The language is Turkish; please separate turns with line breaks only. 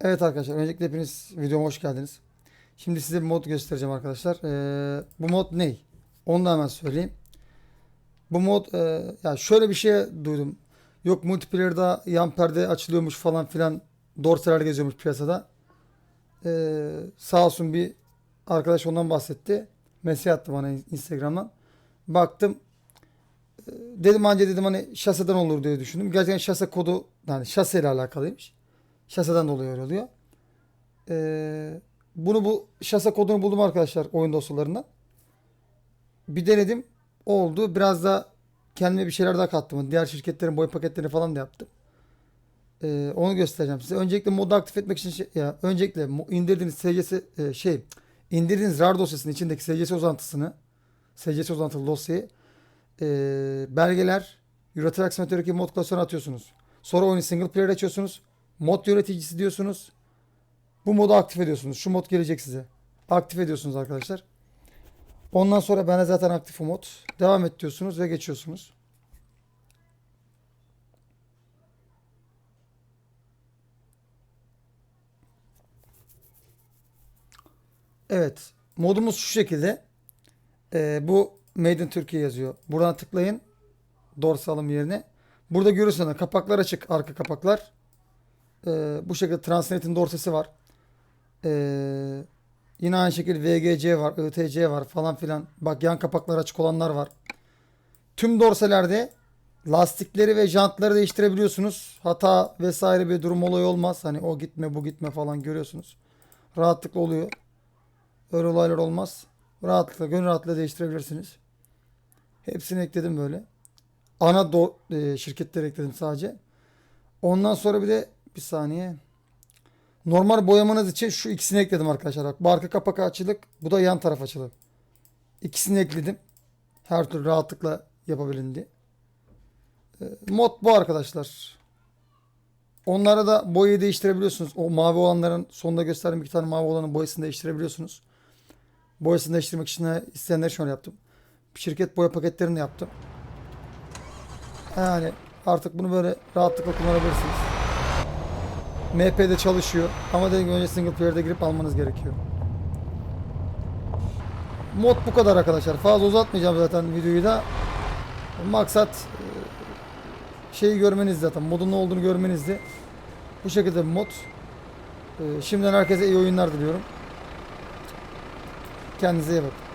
Evet arkadaşlar öncelikle hepiniz videoma hoş geldiniz. Şimdi size bir mod göstereceğim arkadaşlar. Ee, bu mod ne? Onu da hemen söyleyeyim. Bu mod e, ya şöyle bir şey duydum. Yok multiplayer'da yan perde açılıyormuş falan filan. Dorseler geziyormuş piyasada. Ee, sağ olsun bir arkadaş ondan bahsetti. Mesaj attı bana Instagram'dan. Baktım. Ee, Dedim anca dedim hani şaseden olur diye düşündüm. Gerçekten şase kodu yani şase ile alakalıymış. Şaseden dolayı öyle oluyor. Ee, bunu bu şase kodunu buldum arkadaşlar oyun dosyalarından. Bir denedim. Oldu. Biraz da kendime bir şeyler daha kattım. Diğer şirketlerin boy paketlerini falan da yaptım. Ee, onu göstereceğim size. Öncelikle modu aktif etmek için şey, ya öncelikle indirdiğiniz SCS e, şey indirdiğiniz RAR dosyasının içindeki SCS uzantısını SCS uzantılı dosyayı e, belgeler Eurotrack Simulator'daki mod klasörüne atıyorsunuz. Sonra oyunu single player açıyorsunuz. Mod yöneticisi diyorsunuz. Bu modu aktif ediyorsunuz. Şu mod gelecek size. Aktif ediyorsunuz arkadaşlar. Ondan sonra ben de zaten aktif o mod. Devam et diyorsunuz ve geçiyorsunuz. Evet. Modumuz şu şekilde. Ee, bu Made in Turkey yazıyor. Buradan tıklayın. Dorsa alım yerine. Burada görürsünüz kapaklar açık. Arka kapaklar. Ee, bu şekilde Transnet'in dorsesi var. Ee, yine aynı şekilde VGC var, ITC var falan filan. Bak yan kapaklar açık olanlar var. Tüm dorselerde lastikleri ve jantları değiştirebiliyorsunuz. Hata vesaire bir durum olayı olmaz. Hani o gitme bu gitme falan görüyorsunuz. Rahatlıkla oluyor. Öyle olaylar olmaz. Rahatlıkla, gönül rahatlığıyla değiştirebilirsiniz. Hepsini ekledim böyle. Ana do- e, şirketleri ekledim sadece. Ondan sonra bir de bir saniye. Normal boyamanız için şu ikisini ekledim arkadaşlar. Bak bu arka kapak açılık. Bu da yan taraf açılık. İkisini ekledim. Her türlü rahatlıkla yapabilin diye. Ee, Mod bu arkadaşlar. Onlara da boyayı değiştirebiliyorsunuz. O mavi olanların sonunda gösterdiğim iki tane mavi olanın boyasını değiştirebiliyorsunuz. Boyasını değiştirmek için isteyenler şöyle yaptım. Şirket boya paketlerini yaptım. Yani artık bunu böyle rahatlıkla kullanabilirsiniz. MP'de çalışıyor. Ama dediğim önce single player'de girip almanız gerekiyor. Mod bu kadar arkadaşlar. Fazla uzatmayacağım zaten videoyu da. Maksat e, şeyi görmeniz zaten. Modun ne olduğunu görmenizdi. Bu şekilde mod. E, Şimdiden herkese iyi oyunlar diliyorum. Kendinize iyi bakın.